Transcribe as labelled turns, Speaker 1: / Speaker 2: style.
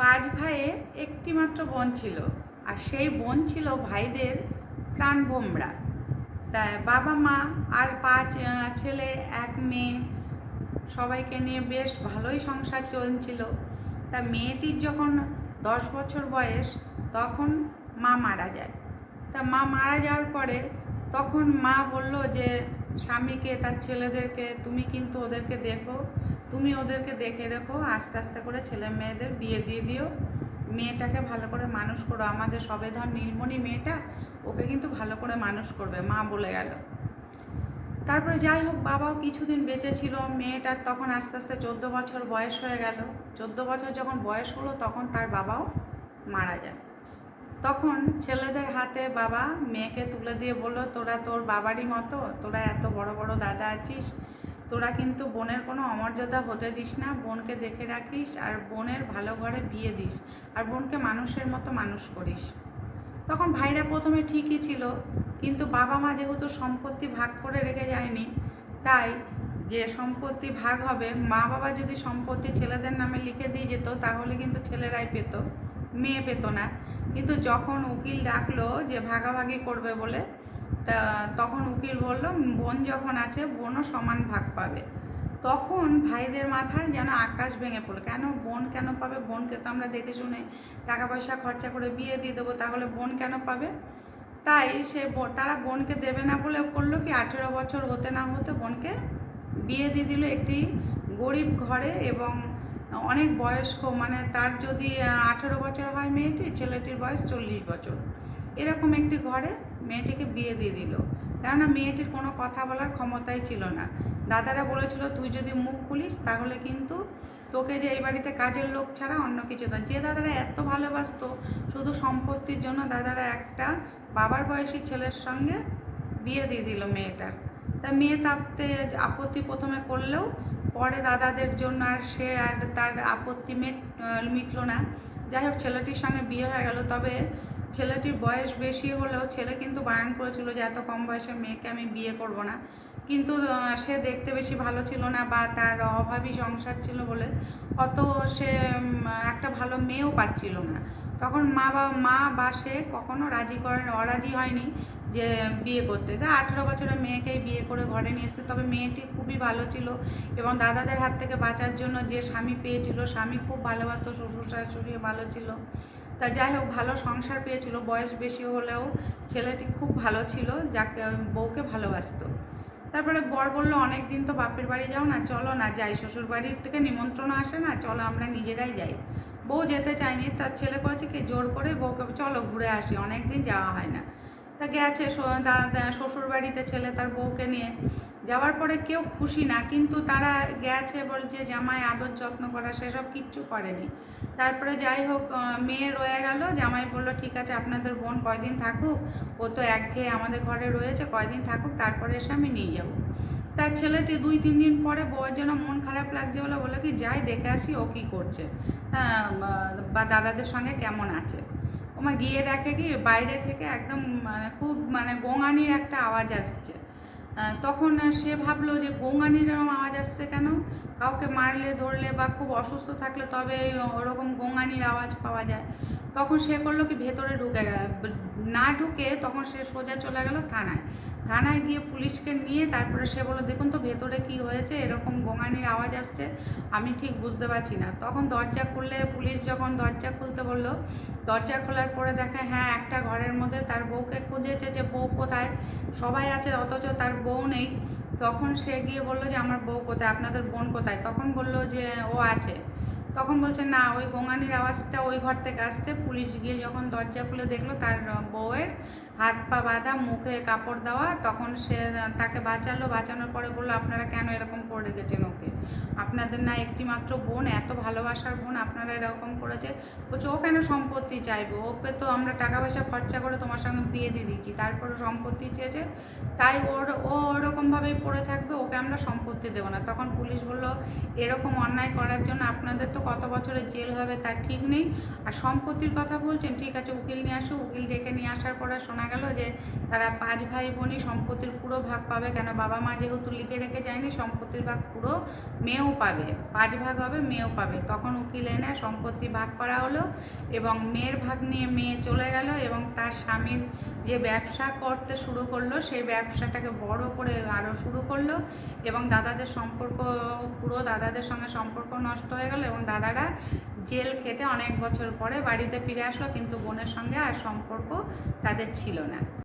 Speaker 1: পাঁচ ভাইয়ের একটি মাত্র বোন ছিল, আর সেই বোন ছিল ভাইদের প্রাণ ভোমরা। তাই বাবা মা আর পাঁচ ছেলে, এক মেয়ে, সবাইকে নিয়ে বেশ ভালোই সংসার চলছিল। তা মেয়েটির যখন দশ বছর বয়স, তখন মা মারা যায়। তা মা মারা যাওয়ার পরে তখন মা বলল যে, স্বামীকে, তার ছেলেদেরকে, তুমি কিন্তু ওদেরকে দেখো তুমি ওদেরকে দেখে রেখো, আস্তে আস্তে করে ছেলে মেয়েদের বিয়ে দিয়ে দিও। মেয়েটাকে ভালো করে মানুষ করো। আমাদের সবে ধর নীলমণি মেয়েটা, ওকে কিন্তু ভালো করে মানুষ করবে, মা বলে গেল। তারপরে যাই হোক, বাবাও কিছুদিন বেঁচে ছিল মেয়েটার তখন আস্তে আস্তে চোদ্দ বছর বয়স হয়ে গেল। চোদ্দ বছর যখন বয়স হলো, তখন তার বাবাও মারা যায়। তখন ছেলেদের হাতে বাবা মেয়েকে তুলে দিয়ে বলল, তোরা তোর বাবারই মতো, তোরা এত বড় বড় দাদা আছিস তোরা কিন্তু বোনের কোনো অমর্যাদা হতে দিস না, বোনকে দেখে রাখিস আর বোনের ভালো ঘরে বিয়ে দিস আর বোনকে মানুষের মতো মানুষ করিস। তখন ভাইরা প্রথমে ঠিকই ছিল, কিন্তু বাবা মা যেহেতু সম্পত্তি ভাগ করে রেখে যায়নি, তাই যে সম্পত্তি ভাগ হবে, মা বাবা যদি সম্পত্তি ছেলেদের নামে লিখে দিয়ে যেত, তাহলে কিন্তু ছেলেরাই পেত, মেয়ে পেত না। কিন্তু যখন উকিল ডাকলো যে ভাগাভাগি করবে বলে তা তখন উকিল বলল, বোন যখন আছে, বোনও সমান ভাগ পাবে। তখন ভাইদের মাথায় যেন আকাশ ভেঙে পড়ল। কেন বোন কেন পাবে? বোনকে তো আমরা দেখে শুনে টাকা পয়সা খরচা করে বিয়ে দিয়ে দেবো, তাহলে বোন কেন পাবে? তাই সে তারা বোনকে দেবে না বলে করল কি, আঠেরো বছর হতে না হতে বোনকে বিয়ে দিয়ে দিল একটি গরিব ঘরে এবং অনেক বয়স্ক মানে তার যদি আঠেরো বছর হয় মেয়েটি ছেলেটির বয়স চল্লিশ বছর। এরকম একটি ঘরে মেয়েটিকে বিয়ে দিয়ে দিল। কেননা মেয়েটির কোনো কথা বলার ক্ষমতাই ছিল না। দাদারা বলেছিল, তুই যদি মুখ খুলিস, তাহলে কিন্তু তোকে যে এই বাড়িতে কাজের লোক ছাড়া অন্য কিছু না। যে দাদারা এত ভালোবাসতো, শুধু সম্পত্তির জন্য দাদারা একটা বাবার বয়সী ছেলের সঙ্গে বিয়ে দিয়ে দিল মেয়েটার। তা মেয়ে তাপতে আপত্তি প্রথমে করলেও পরে দাদাদের জন্য আর সে আর তার আপত্তি মেট মিটলো না। যাই হোক, ছেলেটির সঙ্গে বিয়ে হয়ে গেল। তবে ছেলেটির বয়স বেশি হলেও ছেলে কিন্তু বারণ করেছিল যে, এত কম বয়সে মেয়েকে আমি বিয়ে করব না। কিন্তু সে দেখতে বেশি ভালো ছিল না বা তার অভাবী সংসার ছিল বলে অত সে একটা ভালো মেয়েও পাচ্ছিল না। তখন মা বা মা বা সে কখনো রাজি করেন, অরাজি হয়নি যে বিয়ে করতে। তা আঠেরো বছরের মেয়েকেই বিয়ে করে ঘরে নিয়ে এসছে। তবে মেয়েটি খুবই ভালো ছিল এবং দাদাদের হাত থেকে বাঁচার জন্য যে স্বামী পেয়েছিল, স্বামী খুব ভালোবাসতো, শ্বশুর শাশুড়িও ভালো ছিল। তা যাই হোক, ভালো সংসার পেয়েছিল। বয়স বেশি হলেও ছেলেটি খুব ভালো ছিল, যাকে বউকে ভালোবাসতো। তারপরে বর বলল, অনেক দিন তো বাপের বাড়ি যাও না, চলো না যাই। শ্বশুর বাড়ির থেকে নিমন্ত্রণ আসে না, চলো আমরা নিজেরাই যাই। বউ যেতে চায়নি, তার ছেলে করেছে কি, জোর করে বউকে, চলো ঘুরে আসি, অনেক দিন যাওয়া হয় না। তা গেছে শ্বশুর বাড়িতে ছেলে তার বউকে নিয়ে। যাওয়ার পরে কেউ খুশি না, কিন্তু তারা গেছে বলছে জামাই আদর যত্ন করা, সেসব কিচ্ছু করেনি। তারপরে যাই হোক মেয়ে রয়ে গেল, জামাই বলল, ঠিক আছে, আপনাদের বোন কয়দিন থাকুক, ও তো একঘেয়ে আমাদের ঘরে রয়েছে, কয়দিন থাকুক, তারপরে এসে আমি নিয়ে যাব। তার ছেলেটি দুই তিন দিন পরে বউয়ের জন্য মন খারাপ লাগছে বলে বলে কি, যাই, দেখে আসি, ও কী করছে? বা- দাদাদের সঙ্গে কেমন আছে? ওমা গিয়ে দেখে কি, বাইরে থেকে একদম মানে খুব মানে গোঙানির একটা আওয়াজ আসছে। তখন সে ভাবলো যে গোঙানির এরকম আওয়াজ আসছে কেন? কাউকে মারলে, ধরলে বা খুব অসুস্থ থাকলে তবে ওরকম গোঙানির আওয়াজ পাওয়া যায়। তখন সে করল কি, ভেতরে ঢুকে গেল না ঢুকে তখন সে সোজা চলে গেল থানায়। থানায় গিয়ে পুলিশকে নিয়ে তারপরে সে বলল, দেখুন তো ভেতরে কি হয়েছে, এরকম গোঙানির আওয়াজ আসছে, আমি ঠিক বুঝতে পারছি না। তখন দরজা খুললে পুলিশ যখন দরজা খুলতে বলল, দরজা খোলার পরে দেখে হ্যাঁ একটা ঘরের মধ্যে তার বউকে খুঁজেছে যে বউ কোথায়, সবাই আছে, অথচ তার বউ নেই। তখন সে গিয়ে বলল যে, আমার বউ কোথায়? আপনাদের বোন কোথায়? তখন বলল যে, ও আছে। তখন বলছে, না, ওই গোঙানির আওয়াজটা ওই ঘর থেকে আসছে। পুলিশ গিয়ে যখন দরজা খুলে দেখল, তার বউয়ের হাত পা বাঁধা, মুখে কাপড় দেওয়া, তখন সে তাকে বাঁচালো। বাঁচানোর পরে বলল, আপনারা কেন এরকম করে রেখেছেন ওকে? আপনাদের না একটি মাত্র বোন, এত ভালোবাসার বোন আপনারা এরকম করেছে? বলছে, ও কেন সম্পত্তি চাইব? ওকে তো আমরা টাকা পয়সা খরচা করে তোমার সঙ্গে বিয়ে দিয়ে দিচ্ছি তারপরে সম্পত্তি চেয়েছে। তাই ওর, ও ওরকমভাবেই পড়ে থাকবে, ওকে আমরা সম্পত্তি দেবো না। তখন পুলিশ বলল, এরকম অন্যায় করার জন্য আপনাদের তো কত বছরের জেল হবে তার ঠিক নেই। আর সম্পত্তির কথা বলছেন, ঠিক আছে, উকিল নিয়ে আসো। উকিল ডেকে নিয়ে আসার পরে শোনা জানা গেল যে তারা পাঁচ ভাই বোনই সম্পত্তির পুরো ভাগ পাবে। কেন বাবা মা যেহেতু লিখে রেখে যায়নি, সম্পত্তির ভাগ পুরো মেয়েও পাবে। পাঁচ ভাগ হবে, মেয়েও পাবে। তখন উকিল এনে সম্পত্তি ভাগ করা হলো এবং মেয়ের ভাগ নিয়ে মেয়ে চলে গেল এবং তার স্বামীর যে ব্যবসা করতে শুরু করল, সেই ব্যবসাটাকে বড় করে আরও শুরু করল এবং দাদাদের সম্পর্ক পুরো দাদাদের সঙ্গে সম্পর্ক নষ্ট হয়ে গেল এবং দাদারা জেল খেটে অনেক বছর পরে বাড়িতে ফিরে আসলো, কিন্তু বোনের সঙ্গে আর সম্পর্ক তাদের ছিল না।